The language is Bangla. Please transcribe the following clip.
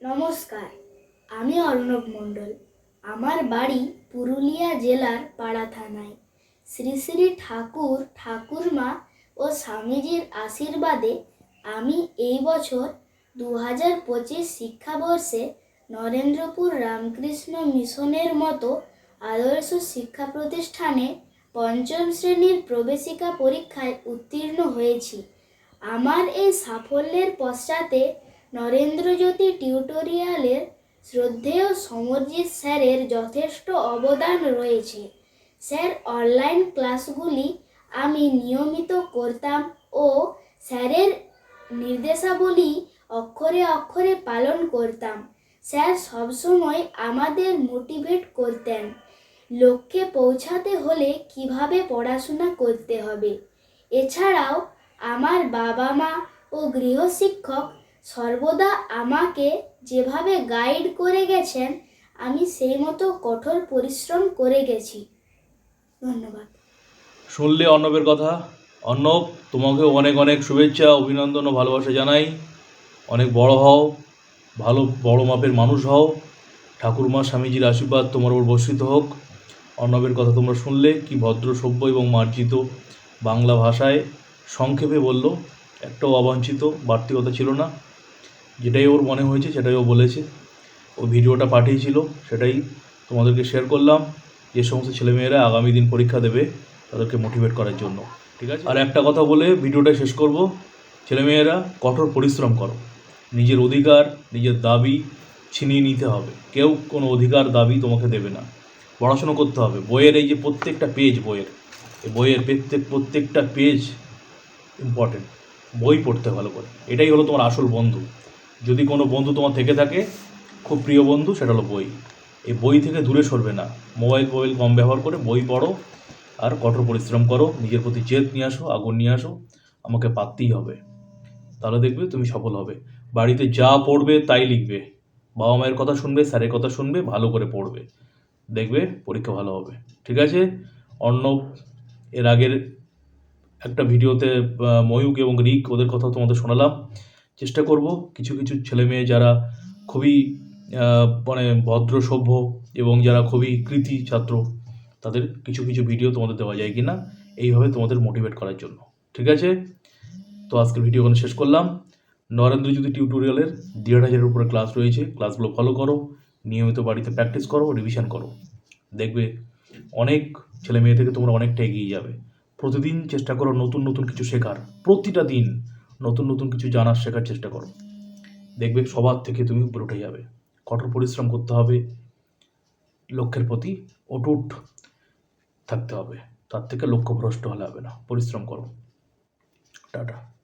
নমস্কার, আমি অর্ণব মণ্ডল। আমার বাড়ি পুরুলিয়া জেলার পাড়া থানায়। শ্রী শ্রী ঠাকুর, ঠাকুরমা ও স্বামীজির আশীর্বাদে আমি এই বছর দু হাজার পঁচিশ শিক্ষাবর্ষে নরেন্দ্রপুর রামকৃষ্ণ মিশনের মতো আদর্শ শিক্ষা প্রতিষ্ঠানে পঞ্চম শ্রেণির প্রবেশিকা পরীক্ষায় উত্তীর্ণ হয়েছি। আমার এই সাফল্যের পশ্চাতে নরেন্দ্রজ্যোতি টিউটোরিয়ালের শ্রদ্ধেয় সমরজিৎ স্যারের যথেষ্ট অবদান রয়েছে। স্যার, অনলাইন ক্লাসগুলি আমি নিয়মিত করতাম ও স্যারের নির্দেশাবলী অক্ষরে অক্ষরে পালন করতাম। স্যার সবসময় আমাদের মোটিভেট করতেন, লক্ষ্যে পৌঁছাতে হলে কীভাবে পড়াশোনা করতে হবে। এছাড়াও আমার বাবা মা ও গৃহশিক্ষক সর্বদা আমাকে যেভাবে গাইড করে গেছেন, আমি সেই মতো কঠোর পরিশ্রম করে গেছি। ধন্যবাদ। শুনলে অর্ণবের কথা। অর্ণব, তোমাকেও অনেক অনেক শুভেচ্ছা, অভিনন্দন ও ভালোবাসা জানাই। অনেক বড় হও, ভালো বড় মাপের মানুষ হও। ঠাকুরমা স্বামীজির আশীর্বাদ তোমার উপর বর্ষিত হোক। অর্ণবের কথা তোমরা শুনলে, কি ভদ্র, সভ্য এবং মার্জিত বাংলা ভাষায় সংক্ষেপে বলল, একটাও অবাঞ্ছিত বাড়তি কথা ছিল না। যেটাই ওর মনে হয়েছে, সেটাই ও বলেছে। ও ভিডিওটা পাঠিয়েছিল, সেটাই তোমাদেরকে শেয়ার করলাম। যে সমস্ত ছেলেমেয়েরা আগামী দিন পরীক্ষা দেবে, তাদেরকে মোটিভেট করার জন্য। ঠিক আছে? আর একটা কথা বলে ভিডিওটা শেষ করব। ছেলেমেয়েরা, কঠোর পরিশ্রম করো। নিজের অধিকার, নিজের দাবি ছিনিয়ে নিতে হবে। কেউ কোনো অধিকার, দাবি তোমাকে দেবে না। পড়াশুনো করতে হবে। বইয়ের এই যে প্রত্যেকটা পেজ বইয়ের এই বইয়ের প্রত্যেক, প্রত্যেকটা পেজ ইম্পর্টেন্ট বই পড়তে ভালো করে। এটাই হলো তোমার আসল বন্ধু। যদি কোনো বন্ধু তোমার থেকে থাকে, খুব প্রিয় বন্ধু, সেটা হলো বই। এই বই থেকে দূরে সরবে না। মোবাইল ফোবাইল কম ব্যবহার করে বই পড়ো আর কঠোর পরিশ্রম করো। নিজের প্রতি জেদ নিয়ে আসো, আগুন নিয়ে আসো। আমাকে পাততেই হবে। তাহলে দেখবে তুমি সফল হবে। বাড়িতে যা পড়বে তাই লিখবে। বাবা মায়ের কথা শুনবে, স্যারের কথা শুনবে, ভালো করে পড়বে। দেখবে পরীক্ষা ভালো হবে। ঠিক আছে? অন্য এর আগের একটা ভিডিওতে ময়ূক এবং রিক, ওদের কথা তোমাদের শোনালাম। চেষ্টা করব। কিছু কিছু ছেলে মেয়ে যারা খুবই মানে ভদ্র, সভ্য এবং যারা খুবই কৃতি ছাত্র, তাদের কিছু কিছু ভিডিও তোমাদের দেওয়া যায় কি না এইভাবে তোমাদের মোটিভেট করার জন্য। ঠিক আছে? তো আজকের ভিডিও ওখানে শেষ করলাম। নরেন্দ্রজ্যোতি টিউটোরিয়ালের দেড় হাজারের উপরে ক্লাস রয়েছে। ক্লাসগুলো ফলো করো। নিয়মিত বাড়িতে প্র্যাকটিস করো রিভিশন করো। দেখবে অনেক ছেলে মেয়ে থেকে তোমরা অনেকটা এগিয়ে যাবে। প্রতিদিন চেষ্টা করো নতুন নতুন কিছু শেখার। প্রতিটা দিন নতুন নতুন কিছু জানার শেখার চেষ্টা করো। দেখবে সবার থেকে তুমি উপরে উঠে যাবে। কঠোর পরিশ্রম করতে হবে। লক্ষ্যের প্রতি অটুট থাকতে হবে। তার থেকে লক্ষ্য ভ্রষ্ট হলে হবে না। পরিশ্রম করো। টাটা।